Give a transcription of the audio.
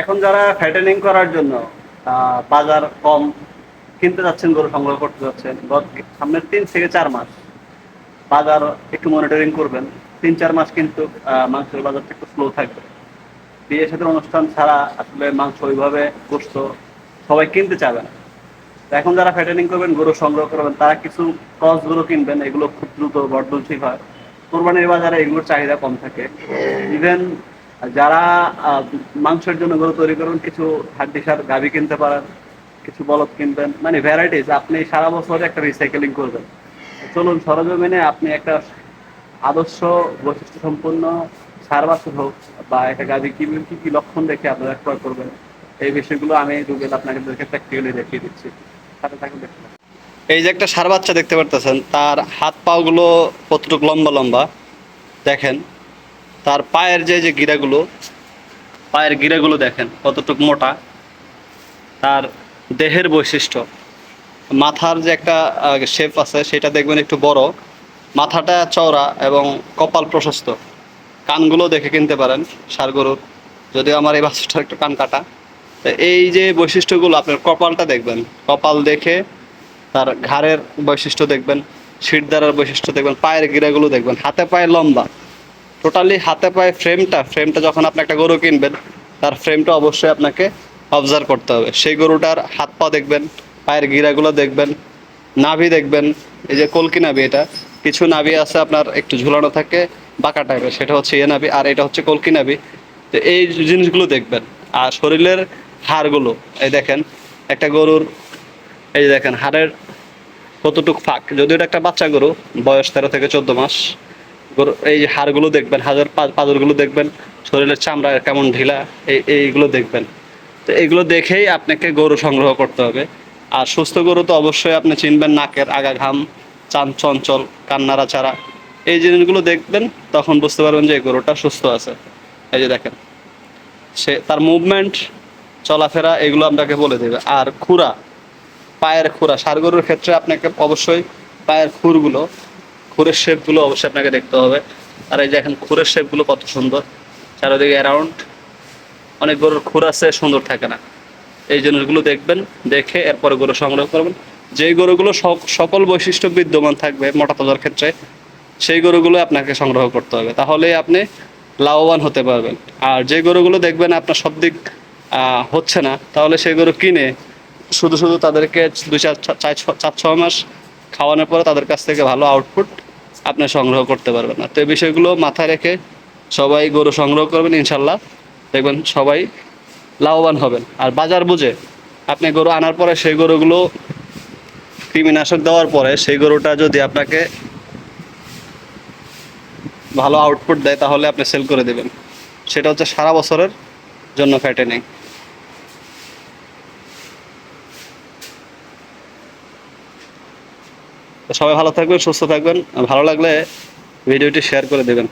এখন যারা ফ্যাটেনিং করার জন্য বাজার কম কিনতে যাচ্ছেন, গরু সংগ্রহ করতে যাচ্ছেন সামনের তিন থেকে চার মাস বাজার একটু মনিটরিং করবেন। তিন, চার মাস কিন্তু মাংসের বাজারটা একটু স্লো থাকবে। বিয়ে সাথে অনুষ্ঠান ছাড়া আসলে মাংস ওইভাবে গোস্ত সবাই কিনতে চাবে না। এখন যারা ফ্যাটেনিং করবেন, গরু সংগ্রহ করবেন, তারা কিছু ক্রস গরু কিনবেন, এগুলো খুব দ্রুত বর্ধনশীল হয়। কোরবানির বাজারে এগুলোর চাহিদা কম থাকে। ইভেন যারা মাংসের জন্য গরু তৈরি করবেন কিছু হাড্ডি সার, গাভি কিনতে পারেন, কিছু বলদ কিনবেন মানে ভ্যারাইটিস আপনি সারা বছর একটা রিসাইকেলিং করবেন। চলুন, সরজমিনে আপনি একটা আদর্শ বৈশিষ্ট্য সম্পন্ন সার বাছুর হোক বা একটা গাভি কি কী কি লক্ষণ দেখে আপনারা ক্রয় করবেন, এই বিষয়গুলো আমি রুবেল আপনাকে প্র্যাকটিক্যালি দেখিয়ে দিচ্ছি। সাথে থাকুন, দেখতে এই যে একটা সার বাচ্চা দেখতে পারতেছেন, তার হাত পাগুলো কতটুকু লম্বা লম্বা? দেখেন। তার পায়ের যে যে গিরাগুলো, পায়ের গিরাগুলো দেখেন কতটুক মোটা, তার দেহের বৈশিষ্ট্য। মাথার যে একটা শেপ আছে, সেটা দেখবেন একটু বড়। মাথাটা চওড়া এবং কপাল প্রশস্ত। কানগুলো দেখে কিনতে পারেন ষাড় গরুর। যদিও আমার এই বাচ্চাটার একটু কান কাটা। এই যে বৈশিষ্ট্যগুলো, আপনার কপালটা দেখবেন। কপাল দেখে তার ঘাড়ের বৈশিষ্ট্য দেখবেন শিরদারের বৈশিষ্ট্য দেখবেন, পায়ের গিরাগুলো দেখবেন। হাতে পায়ে লম্বা। টোটালি হাতে পায়ে ফ্রেমটা ফ্রেমটা যখন আপনি একটা গরু কিনবেন, তার ফ্রেমটা অবশ্যই আপনাকে অবজার্ভ করতে হবে। সেই গরুটার হাত পা দেখবেন, পায়ের গিরাগুলো দেখবেন, নাভি দেখবেন, এই যে কলকি নাভি এটা, কিছু নাভি আছে আপনার একটু ঝুলানো থাকে, বাঁকা টাইপের সেটা হচ্ছে এ নাভি, আর এটা হচ্ছে কলকি নাভি। তো এই জিনিসগুলো দেখবেন। আর শরীরের হাড়গুলো, এই দেখেন, একটা গরুর, এই দেখেন, হাড়ের কতটুক ফাঁক। যদিও এটা একটা বাচ্চা গরু, বয়স তেরো থেকে চোদ্দ মাস। এই হাড়গুলো দেখবেন, হাড়ের পা- পাঁজরগুলো দেখবেন, শরীরের চামড়া কেমন ঢিলা, এই এইগুলো দেখবেন। তো এইগুলো দেখেই আপনাকে গরু সংগ্রহ করতে হবে। আর সুস্থ গরু তো অবশ্যই আপনি চিনবেন, নাকের আগা ঘাম চান চঞ্চল, কান্নারা চারা এই জিনিসগুলো দেখবেন, তখন বুঝতে পারবেন যে এই গরুটা সুস্থ আছে। এই যে দেখেন, সে তার মুভমেন্ট চলাফেরা, এগুলো আপনাকে বলে দেবে। আর খুরা, পায়ের খুরা ষাড় গরুর ক্ষেত্রে আপনাকে অবশ্যই পায়ের খুরগুলো খুরের শেপগুলো অবশ্যই আপনাকে দেখতে হবে। আর এই যে এখন খুরের শেপগুলো কত সুন্দর। চারিদিকে অ্যারাউন্ড অনেক গরুর খুর আছে, সুন্দর থাকে না। এই জিনিসগুলো দেখবেন, দেখে এরপরে গরু সংগ্রহ করবেন। যেই গরুগুলো সক- সকল বৈশিষ্ট্য বিদ্যমান থাকবে মোটা তাজার ক্ষেত্রে, সেই গরুগুলো আপনাকে সংগ্রহ করতে হবে। তাহলেই আপনি লাভবান হতে পারবেন। আর যে গরুগুলো দেখবেন আপনার সব দিক হচ্ছে না, তাহলে সেই গরু কিনে শুধু শুধু তাদেরকে দুই চার চার ছ মাস খাওয়ানোর পরে তাদের কাছ থেকে ভালো আউটপুট আপনি সংগ্রহ করতে পারবেন না। তো এই বিষয়গুলো মাথায় রেখে সবাই গরু সংগ্রহ করবেন ইনশাল্লাহ দেখবেন সবাই লাভবান হবেন। আর বাজার বুঝে, আপনি গরু আনার পরে সেই গরুগুলো কৃমিনাশক দেওয়ার পরে সেই গরুটা যদি আপনাকে ভালো আউটপুট দেয়, তাহলে আপনি সেল করে দেবেন। সেটা হচ্ছে সারা বছরের জন্য ফ্যাটেনিং সবাই ভালো থাকবেন সুস্থ থাকবেন। ভালো লাগলে ভিডিওটি শেয়ার করে দেবেন।